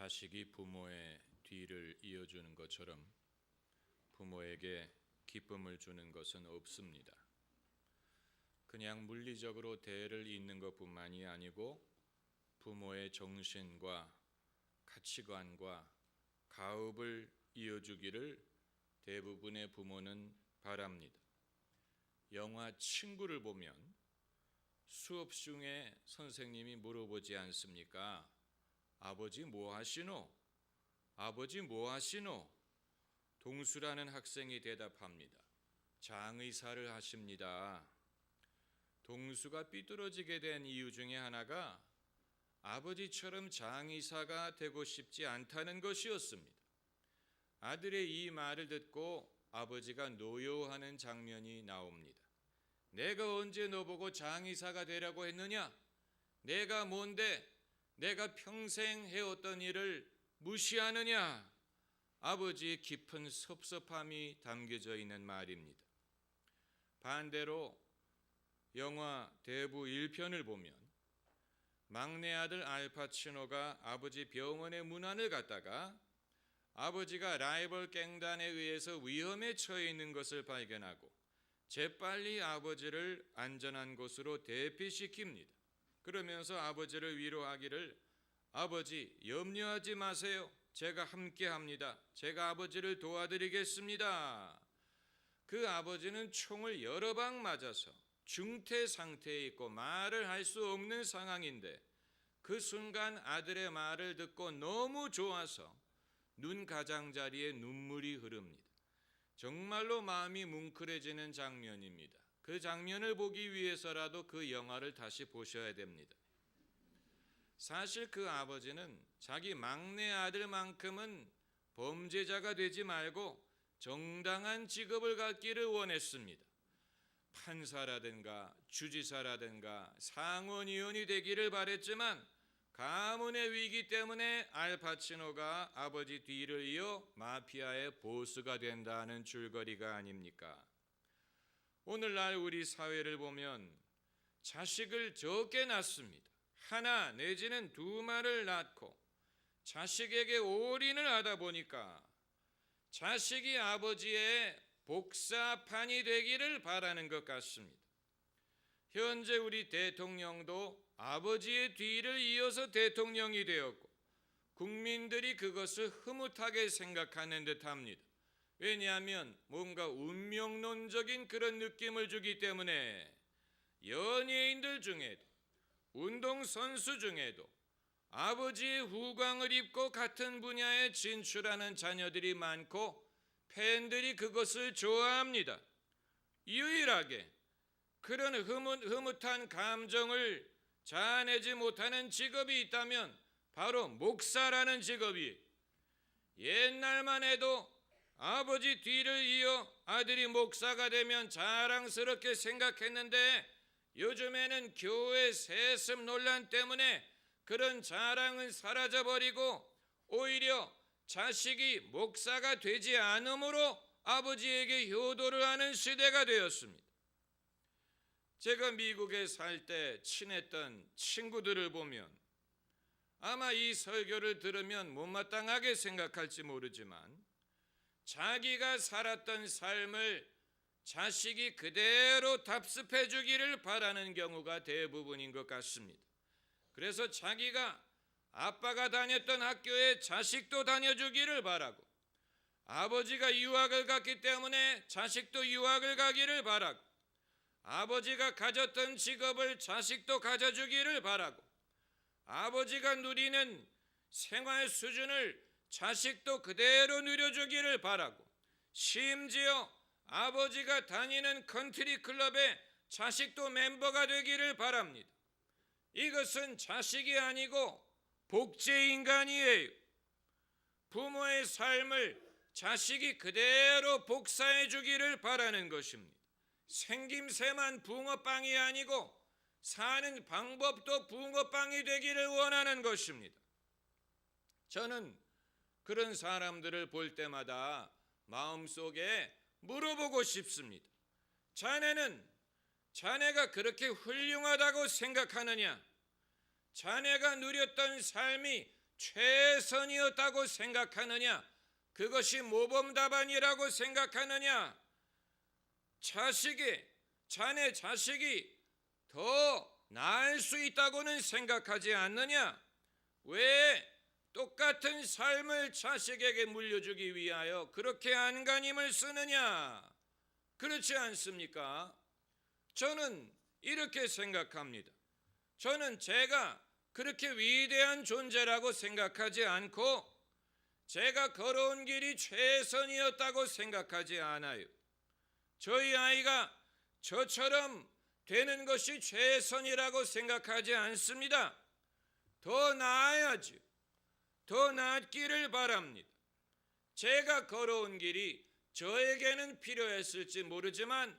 자식이 부모의 뒤를 이어주는 것처럼 부모에게 기쁨을 주는 것은 없습니다. 그냥 물리적으로 대를 잇는 것뿐만이 아니고 부모의 정신과 가치관과 가업을 이어주기를 대부분의 부모는 바랍니다. 영화 친구를 보면 수업 중에 선생님이 물어보지 않습니까? 아버지 뭐 하시노? 아버지 뭐 하시노? 동수라는 학생이 대답합니다. 장의사를 하십니다. 동수가 삐뚤어지게 된 이유 중에 하나가 아버지처럼 장의사가 되고 싶지 않다는 것이었습니다. 아들의 이 말을 듣고 아버지가 노여워하는 장면이 나옵니다. 내가 언제 너보고 장의사가 되라고 했느냐? 내가 뭔데 내가 평생 해왔던 일을 무시하느냐? 아버지의 깊은 섭섭함이 담겨져 있는 말입니다. 반대로 영화 대부 1편을 보면 막내 아들 알파치노가 아버지 병원의 문안을 갖다가 아버지가 라이벌 갱단에 의해서 위험에 처해 있는 것을 발견하고 재빨리 아버지를 안전한 곳으로 대피시킵니다. 그러면서 아버지를 위로하기를 아버지 염려하지 마세요. 제가 함께 합니다. 제가 아버지를 도와드리겠습니다. 그 아버지는 총을 여러 방 맞아서 중태 상태에 있고 말을 할 수 없는 상황인데 그 순간 아들의 말을 듣고 너무 좋아서 눈 가장자리에 눈물이 흐릅니다. 정말로 마음이 뭉클해지는 장면입니다. 그 장면을 보기 위해서라도 그 영화를 다시 보셔야 됩니다. 사실 그 아버지는 자기 막내 아들만큼은 범죄자가 되지 말고 정당한 직업을 갖기를 원했습니다. 판사라든가 주지사라든가 상원의원이 되기를 바랬지만 가문의 위기 때문에 알파치노가 아버지 뒤를 이어 마피아의 보스가 된다는 줄거리가 아닙니까? 오늘날 우리 사회를 보면 자식을 적게 낳습니다. 하나 내지는 두 말을 낳고 자식에게 올인을 하다 보니까 자식이 아버지의 복사판이 되기를 바라는 것 같습니다. 현재 우리 대통령도 아버지의 뒤를 이어서 대통령이 되었고 국민들이 그것을 흐뭇하게 생각하는 듯합니다. 왜냐하면 뭔가 운명론적인 그런 느낌을 주기 때문에 연예인들 중에도 운동선수 중에도 아버지의 후광을 입고 같은 분야에 진출하는 자녀들이 많고 팬들이 그것을 좋아합니다. 유일하게 그런 흐뭇, 흐뭇한 감정을 자아내지 못하는 직업이 있다면 바로 목사라는 직업이 옛날만 해도 아버지 뒤를 이어 아들이 목사가 되면 자랑스럽게 생각했는데 요즘에는 교회 세습 논란 때문에 그런 자랑은 사라져 버리고 오히려 자식이 목사가 되지 않으므로 아버지에게 효도를 하는 시대가 되었습니다. 제가 미국에 살 때 친했던 친구들을 보면 아마 이 설교를 들으면 못마땅하게 생각할지 모르지만 자기가 살았던 삶을 자식이 그대로 답습해 주기를 바라는 경우가 대부분인 것 같습니다. 그래서 자기가 아빠가 다녔던 학교에 자식도 다녀주기를 바라고 아버지가 유학을 갔기 때문에 자식도 유학을 가기를 바라고 아버지가 가졌던 직업을 자식도 가져주기를 바라고 아버지가 누리는 생활 수준을 자식도 그대로 누려주기를 바라고 심지어 아버지가 다니는 컨트리 클럽에 자식도 멤버가 되기를 바랍니다. 이것은 자식이 아니고 복제 인간이에요. 부모의 삶을 자식이 그대로 복사해 주기를 바라는 것입니다. 생김새만 붕어빵이 아니고 사는 방법도 붕어빵이 되기를 원하는 것입니다. 저는 그런 사람들을 볼 때마다 마음속에 물어보고 싶습니다. 자네는 자네가 그렇게 훌륭하다고 생각하느냐? 자네가 누렸던 삶이 최선이었다고 생각하느냐? 그것이 모범 답안이라고 생각하느냐? 자식이 자네 자식이 더 나을 수 있다고는 생각하지 않느냐? 왜 똑같은 삶을 자식에게 물려주기 위하여 그렇게 안간힘을 쓰느냐? 그렇지 않습니까? 저는 이렇게 생각합니다. 저는 제가 그렇게 위대한 존재라고 생각하지 않고 제가 걸어온 길이 최선이었다고 생각하지 않아요. 저희 아이가 저처럼 되는 것이 최선이라고 생각하지 않습니다. 더 나아야지. 더 낫기를 바랍니다. 제가 걸어온 길이 저에게는 필요했을지 모르지만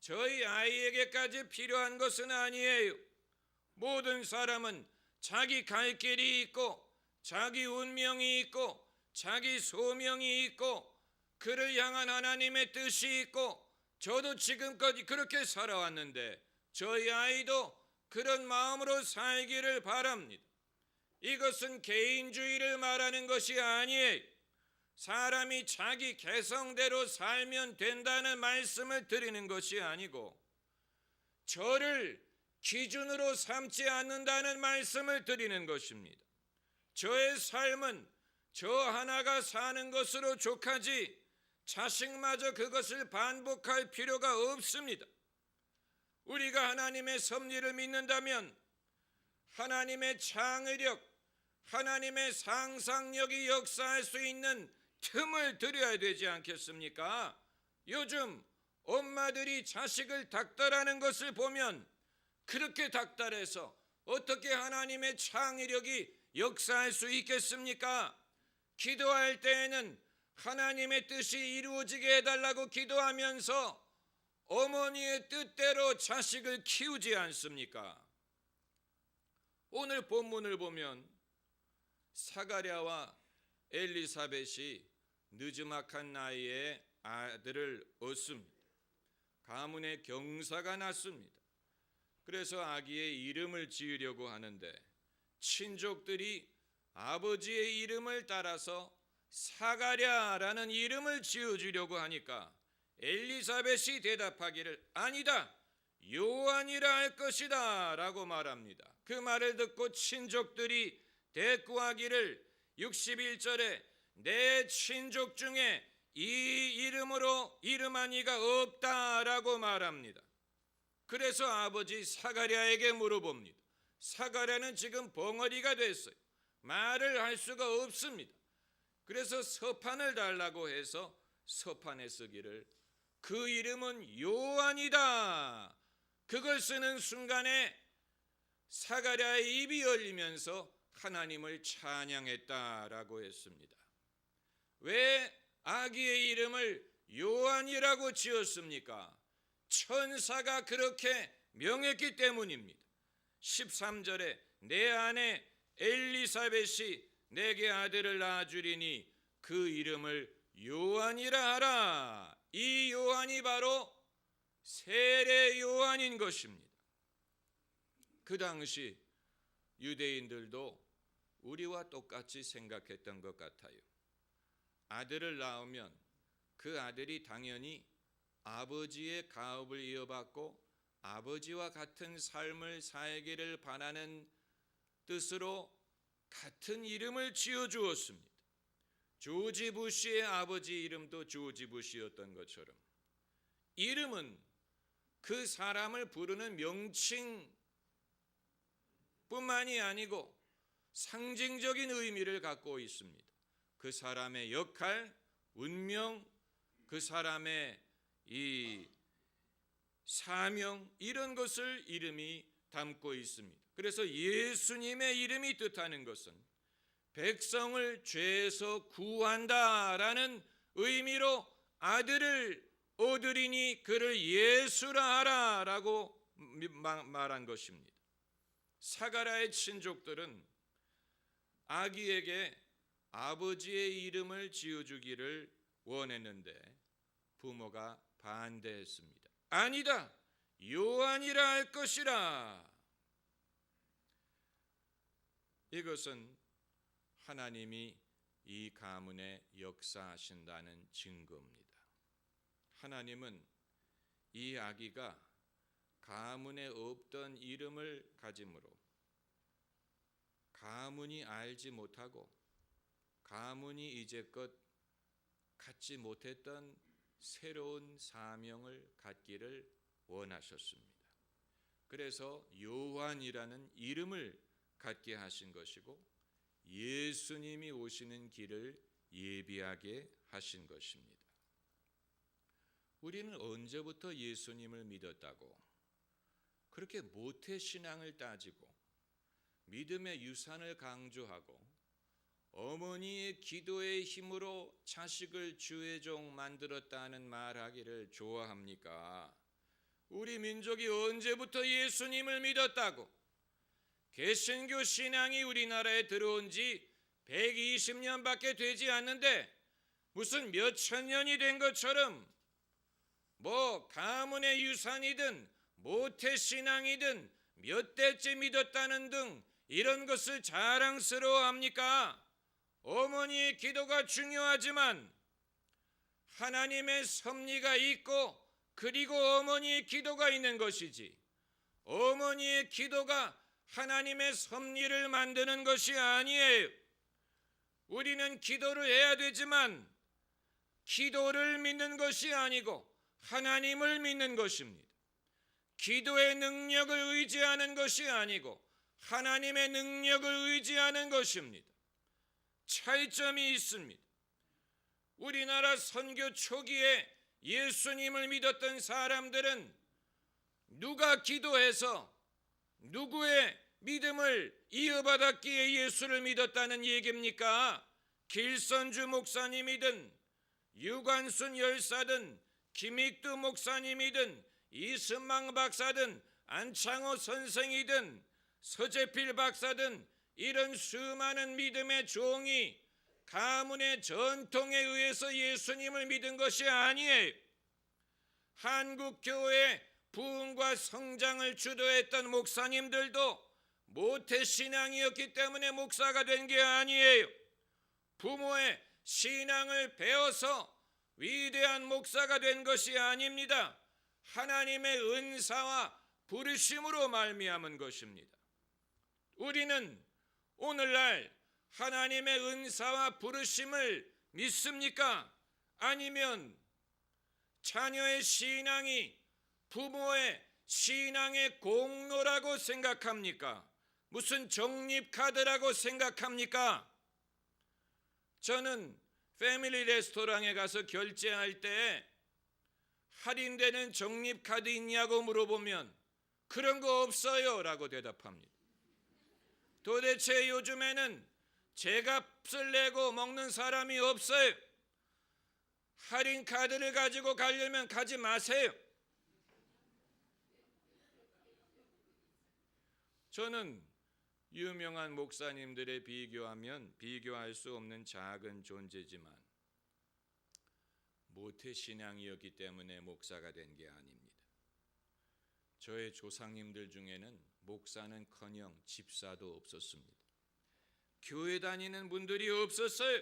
저희 아이에게까지 필요한 것은 아니에요. 모든 사람은 자기 갈 길이 있고 자기 운명이 있고 자기 소명이 있고 그를 향한 하나님의 뜻이 있고 저도 지금까지 그렇게 살아왔는데 저희 아이도 그런 마음으로 살기를 바랍니다. 이것은 개인주의를 말하는 것이 아니에요. 사람이 자기 개성대로 살면 된다는 말씀을 드리는 것이 아니고 저를 기준으로 삼지 않는다는 말씀을 드리는 것입니다. 저의 삶은 저 하나가 사는 것으로 족하지 자식마저 그것을 반복할 필요가 없습니다. 우리가 하나님의 섭리를 믿는다면 하나님의 창의력, 하나님의 상상력이 역사할 수 있는 틈을 드려야 되지 않겠습니까? 요즘 엄마들이 자식을 닥달하는 것을 보면 그렇게 닥달해서 어떻게 하나님의 창의력이 역사할 수 있겠습니까? 기도할 때에는 하나님의 뜻이 이루어지게 해달라고 기도하면서 어머니의 뜻대로 자식을 키우지 않습니까? 오늘 본문을 보면 사가랴와 엘리사벳이 늦지막한 나이에 아들을 얻습니다. 가문의 경사가 났습니다. 그래서 아기의 이름을 지으려고 하는데 친족들이 아버지의 이름을 따라서 사가랴라는 이름을 지어주려고 하니까 엘리사벳이 대답하기를 아니다 요한이라 할 것이다 라고 말합니다. 그 말을 듣고 친족들이 대꾸하기를 61절에 내 친족 중에 이 이름으로 이름한 이가 없다라고 말합니다. 그래서 아버지 사가랴에게 물어봅니다. 사가랴는 지금 벙어리가 됐어요. 말을 할 수가 없습니다. 그래서 서판을 달라고 해서 서판에 쓰기를 그 이름은 요한이다. 그걸 쓰는 순간에 사가랴의 입이 열리면서 하나님을 찬양했다라고 했습니다. 왜 아기의 이름을 요한이라고 지었습니까? 천사가 그렇게 명했기 때문입니다. 13절에 내 아내 엘리사벳이 내게 아들을 낳아주리니 그 이름을 요한이라 하라. 이 요한이 바로 세례 요한인 것입니다. 그 당시 유대인들도 우리와 똑같이 생각했던 것 같아요. 아들을 낳으면 그 아들이 당연히 아버지의 가업을 이어받고 아버지와 같은 삶을 살기를 바라는 뜻으로 같은 이름을 지어 주었습니다. 조지 부시의 아버지 이름도 조지 부시였던 것처럼 이름은 그 사람을 부르는 명칭 뿐만이 아니고 상징적인 의미를 갖고 있습니다. 그 사람의 역할, 운명, 그 사람의 이 사명 이런 것을 이름이 담고 있습니다. 그래서 예수님의 이름이 뜻하는 것은 백성을 죄에서 구한다라는 의미로 아들을 얻으리니 그를 예수라 하라라고 말한 것입니다. 사가라의 친족들은 아기에게 아버지의 이름을 지어주기를 원했는데 부모가 반대했습니다. 아니다. 요한이라 할 것이라. 이것은 하나님이 이 가문에 역사하신다는 증거입니다. 하나님은 이 아기가 가문에 없던 이름을 가짐으로 가문이 알지 못하고 가문이 이제껏 갖지 못했던 새로운 사명을 갖기를 원하셨습니다. 그래서 요한이라는 이름을 갖게 하신 것이고 예수님이 오시는 길을 예비하게 하신 것입니다. 우리는 언제부터 예수님을 믿었다고 그렇게 모태 신앙을 따지고 믿음의 유산을 강조하고 어머니의 기도의 힘으로 자식을 주의 종 만들었다는 말하기를 좋아합니까? 우리 민족이 언제부터 예수님을 믿었다고? 개신교 신앙이 우리나라에 들어온 지 120년밖에 되지 않는데 무슨 몇 천 년이 된 것처럼 뭐 가문의 유산이든 모태 신앙이든 몇 대째 믿었다는 등 이런 것을 자랑스러워합니까? 어머니의 기도가 중요하지만 하나님의 섭리가 있고 그리고 어머니의 기도가 있는 것이지 어머니의 기도가 하나님의 섭리를 만드는 것이 아니에요. 우리는 기도를 해야 되지만 기도를 믿는 것이 아니고 하나님을 믿는 것입니다. 기도의 능력을 의지하는 것이 아니고 하나님의 능력을 의지하는 것입니다. 차이점이 있습니다. 우리나라 선교 초기에 예수님을 믿었던 사람들은 누가 기도해서 누구의 믿음을 이어받았기에 예수를 믿었다는 얘기입니까? 길선주 목사님이든 유관순 열사든 김익두 목사님이든 이승망 박사든 안창호 선생이든 서재필 박사든 이런 수많은 믿음의 종이 가문의 전통에 의해서 예수님을 믿은 것이 아니에요. 한국 교회 부흥과 성장을 주도했던 목사님들도 모태 신앙이었기 때문에 목사가 된 게 아니에요. 부모의 신앙을 배워서 위대한 목사가 된 것이 아닙니다. 하나님의 은사와 부르심으로 말미암은 것입니다. 우리는 오늘날 하나님의 은사와 부르심을 믿습니까? 아니면 자녀의 신앙이 부모의 신앙의 공로라고 생각합니까? 무슨 적립카드라고 생각합니까? 저는 패밀리 레스토랑에 가서 결제할 때 할인되는 적립카드 있냐고 물어보면 그런 거 없어요 라고 대답합니다. 도대체 요즘에는 제값을 내고 먹는 사람이 없어요. 할인 카드를 가지고 가려면 가지 마세요. 저는 유명한 목사님들에 비교하면 비교할 수 없는 작은 존재지만 모태 신앙이었기 때문에 목사가 된 게 아닙니다. 저의 조상님들 중에는 목사는 커녕 집사도 없었습니다. 교회 다니는 분들이 없었어요.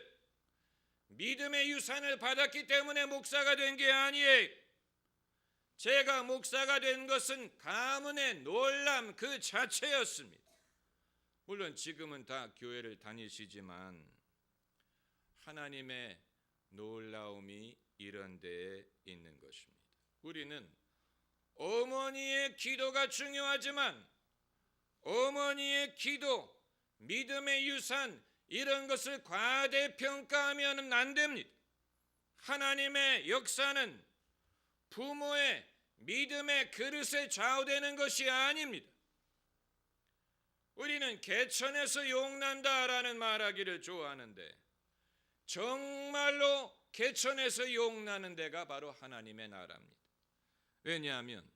믿음의 유산을 받았기 때문에 목사가 된 게 아니에요. 제가 목사가 된 것은 가문의 놀람 그 자체였습니다. 물론 지금은 다 교회를 다니시지만 하나님의 놀라움이 이런 데에 있는 것입니다. 우리는 어머니의 기도가 중요하지만 어머니의 기도, 믿음의 유산 이런 것을 과대평가하면 안 됩니다. 하나님의 역사는 부모의 믿음의 그릇에 좌우되는 것이 아닙니다. 우리는 개천에서 용난다라는 말하기를 좋아하는데 정말로 개천에서 용나는 데가 바로 하나님의 나라입니다. 왜냐하면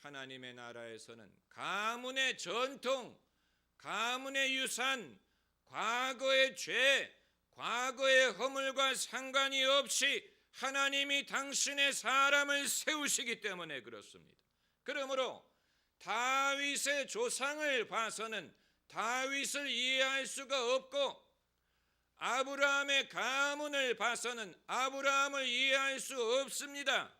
하나님의 나라에서는 가문의 전통, 가문의 유산, 과거의 죄, 과거의 허물과 상관이 없이 하나님이 당신의 사람을 세우시기 때문에 그렇습니다. 그러므로 다윗의 조상을 봐서는 다윗을 이해할 수가 없고 아브라함의 가문을 봐서는 아브라함을 이해할 수 없습니다.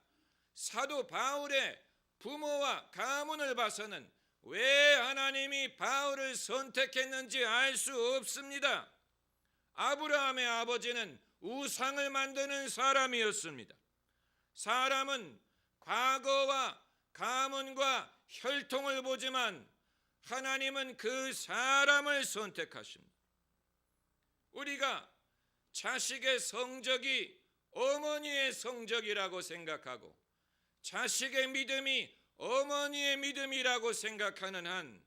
사도 바울의 부모와 가문을 봐서는 왜 하나님이 바울을 선택했는지 알 수 없습니다. 아브라함의 아버지는 우상을 만드는 사람이었습니다. 사람은 과거와 가문과 혈통을 보지만 하나님은 그 사람을 선택하십니다. 우리가 자식의 성적이 어머니의 성적이라고 생각하고 자식의 믿음이 어머니의 믿음이라고 생각하는 한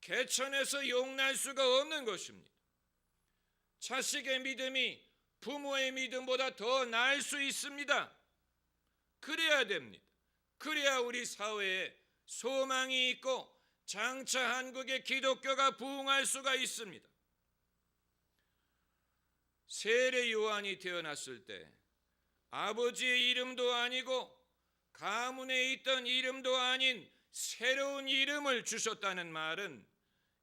개천에서 용날 수가 없는 것입니다. 자식의 믿음이 부모의 믿음보다 더 나을 수 있습니다. 그래야 됩니다. 그래야 우리 사회에 소망이 있고 장차 한국의 기독교가 부흥할 수가 있습니다. 세례 요한이 태어났을 때 아버지의 이름도 아니고 가문에 있던 이름도 아닌 새로운 이름을 주셨다는 말은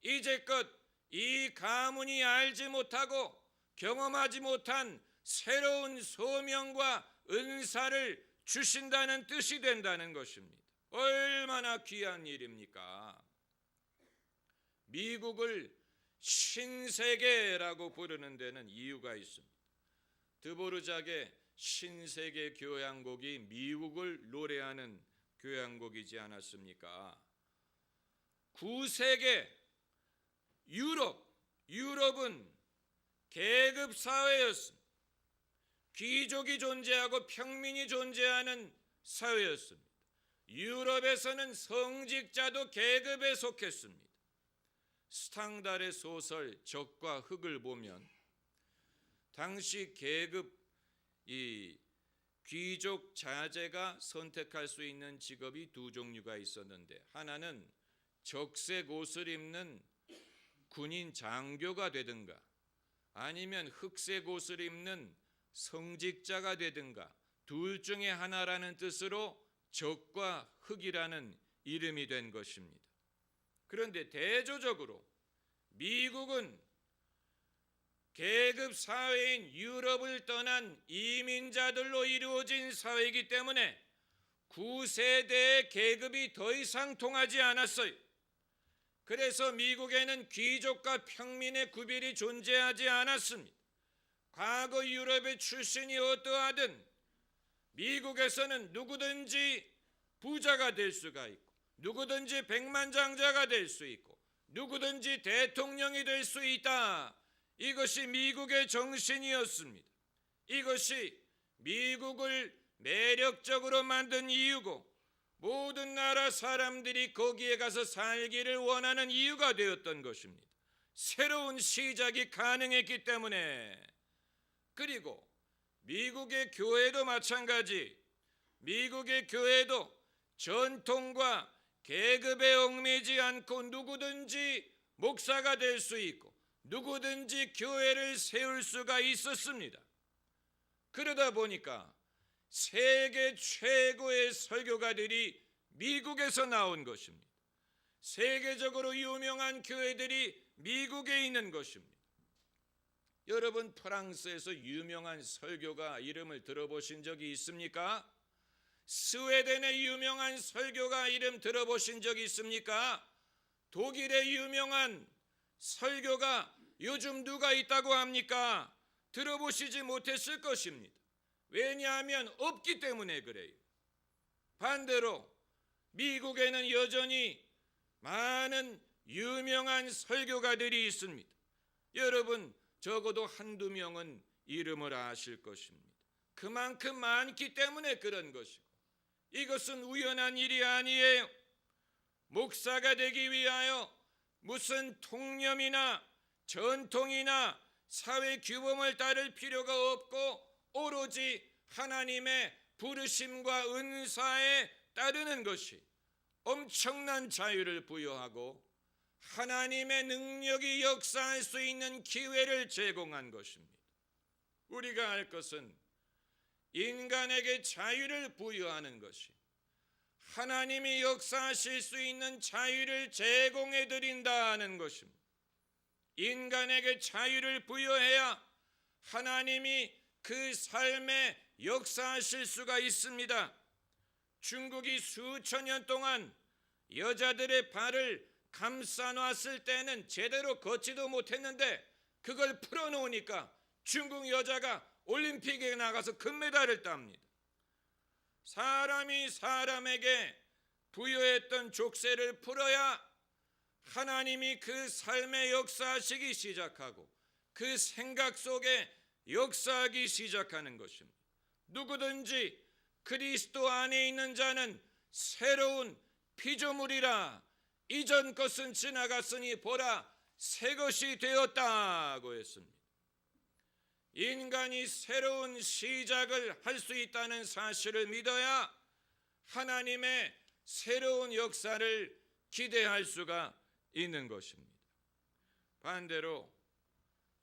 이제껏 이 가문이 알지 못하고 경험하지 못한 새로운 소명과 은사를 주신다는 뜻이 된다는 것입니다. 얼마나 귀한 일입니까? 미국을 신세계라고 부르는 데는 이유가 있습니다. 드보르작의 신세계 교향곡이 미국을 노래하는 교향곡이지 않았습니까? 9세계 유럽, 유럽은 계급 사회였습니다. 귀족이 존재하고 평민이 존재하는 사회였습니다. 유럽에서는 성직자도 계급에 속했습니다. 스탕달의 소설 적과 흙을 보면 당시 계급 이 귀족 자제가 선택할 수 있는 직업이 두 종류가 있었는데 하나는 적색 옷을 입는 군인 장교가 되든가 아니면 흑색 옷을 입는 성직자가 되든가 둘 중에 하나라는 뜻으로 적과 흑이라는 이름이 된 것입니다. 그런데 대조적으로 미국은 계급 사회인 유럽을 떠난 이민자들로 이루어진 사회이기 때문에 9세대의 계급이 더 이상 통하지 않았어요. 그래서 미국에는 귀족과 평민의 구별이 존재하지 않았습니다. 과거 유럽의 출신이 어떠하든 미국에서는 누구든지 부자가 될 수가 있고 누구든지 백만장자가 될 수 있고 누구든지 대통령이 될 수 있다. 이것이 미국의 정신이었습니다. 이것이 미국을 매력적으로 만든 이유고 모든 나라 사람들이 거기에 가서 살기를 원하는 이유가 되었던 것입니다. 새로운 시작이 가능했기 때문에 그리고 미국의 교회도 마찬가지 미국의 교회도 전통과 계급에 얽매지 않고 누구든지 목사가 될 수 있고 누구든지 교회를 세울 수가 있었습니다. 그러다 보니까 세계 최고의 설교가들이 미국에서 나온 것입니다. 세계적으로 유명한 교회들이 미국에 있는 것입니다. 여러분 프랑스에서 유명한 설교가 이름을 들어보신 적이 있습니까? 스웨덴의 유명한 설교가 이름 들어보신 적이 있습니까? 독일의 유명한 설교가 요즘 누가 있다고 합니까? 들어보시지 못했을 것입니다. 왜냐하면 없기 때문에 그래요. 반대로 미국에는 여전히 많은 유명한 설교가들이 있습니다. 여러분 적어도 한두 명은 이름을 아실 것입니다. 그만큼 많기 때문에 그런 것이고 이것은 우연한 일이 아니에요. 목사가 되기 위하여 무슨 통념이나 전통이나 사회 규범을 따를 필요가 없고 오로지 하나님의 부르심과 은사에 따르는 것이 엄청난 자유를 부여하고 하나님의 능력이 역사할 수 있는 기회를 제공한 것입니다. 우리가 알 것은 인간에게 자유를 부여하는 것이 하나님이 역사하실 수 있는 자유를 제공해 드린다는 것입니다. 인간에게 자유를 부여해야 하나님이 그 삶에 역사하실 수가 있습니다. 중국이 수천 년 동안 여자들의 발을 감싸 놨을 때는 제대로 걷지도 못했는데 그걸 풀어놓으니까 중국 여자가 올림픽에 나가서 금메달을 땁니다. 사람이 사람에게 부여했던 족쇄를 풀어야 하나님이 그 삶의 역사하시기 시작하고 그 생각 속에 역사하기 시작하는 것입니다. 누구든지 그리스도 안에 있는 자는 새로운 피조물이라 이전 것은 지나갔으니 보라 새 것이 되었다고 했습니다. 인간이 새로운 시작을 할 수 있다는 사실을 믿어야 하나님의 새로운 역사를 기대할 수가 있는 것입니다. 반대로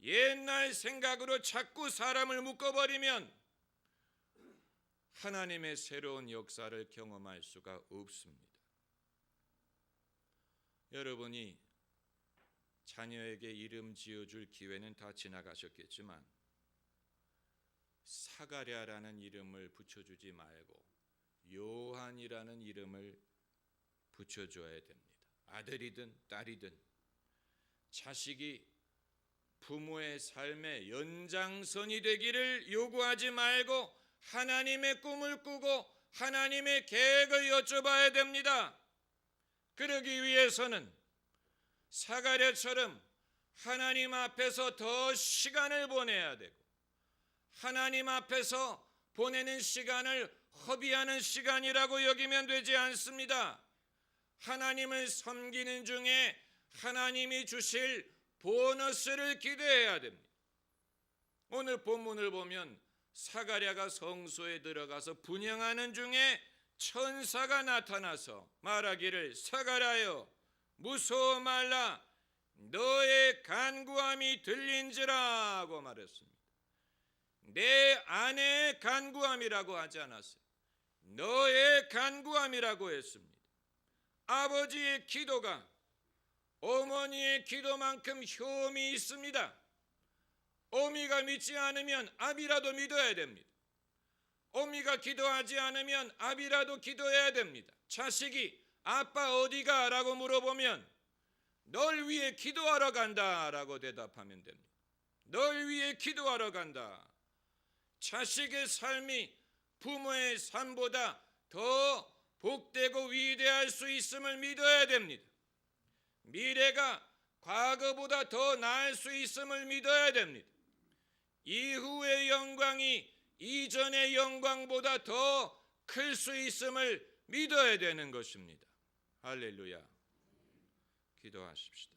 옛날 생각으로 자꾸 사람을 묶어버리면 하나님의 새로운 역사를 경험할 수가 없습니다. 여러분이 자녀에게 이름 지어줄 기회는 다 지나가셨겠지만 사가랴라는 이름을 붙여주지 말고 요한이라는 이름을 붙여줘야 됩니다. 아들이든 딸이든 자식이 부모의 삶의 연장선이 되기를 요구하지 말고 하나님의 꿈을 꾸고 하나님의 계획을 여쭤봐야 됩니다. 그러기 위해서는 사가랴처럼 하나님 앞에서 더 시간을 보내야 되고 하나님 앞에서 보내는 시간을 허비하는 시간이라고 여기면 되지 않습니다. 하나님을 섬기는 중에 하나님이 주실 보너스를 기대해야 됩니다. 오늘 본문을 보면 사가랴가 성소에 들어가서 분양하는 중에 천사가 나타나서 말하기를 사가랴여 무서워 말라 너의 간구함이 들린지라고 말했습니다. 내 아내의 간구함이라고 하지 않았어요. 너의 간구함이라고 했습니다. 아버지의 기도가 어머니의 기도만큼 효험이 있습니다. 어미가 믿지 않으면 아비라도 믿어야 됩니다. 어미가 기도하지 않으면 아비라도 기도해야 됩니다. 자식이 아빠 어디가? 라고 물어보면 널 위해 기도하러 간다 라고 대답하면 됩니다. 널 위해 기도하러 간다. 자식의 삶이 부모의 삶보다 더 복되고 위대할 수 있음을 믿어야 됩니다. 미래가 과거보다 더 나을 수 있음을 믿어야 됩니다. 이후의 영광이 이전의 영광보다 더 클 수 있음을 믿어야 되는 것입니다. 할렐루야. 기도하십시다.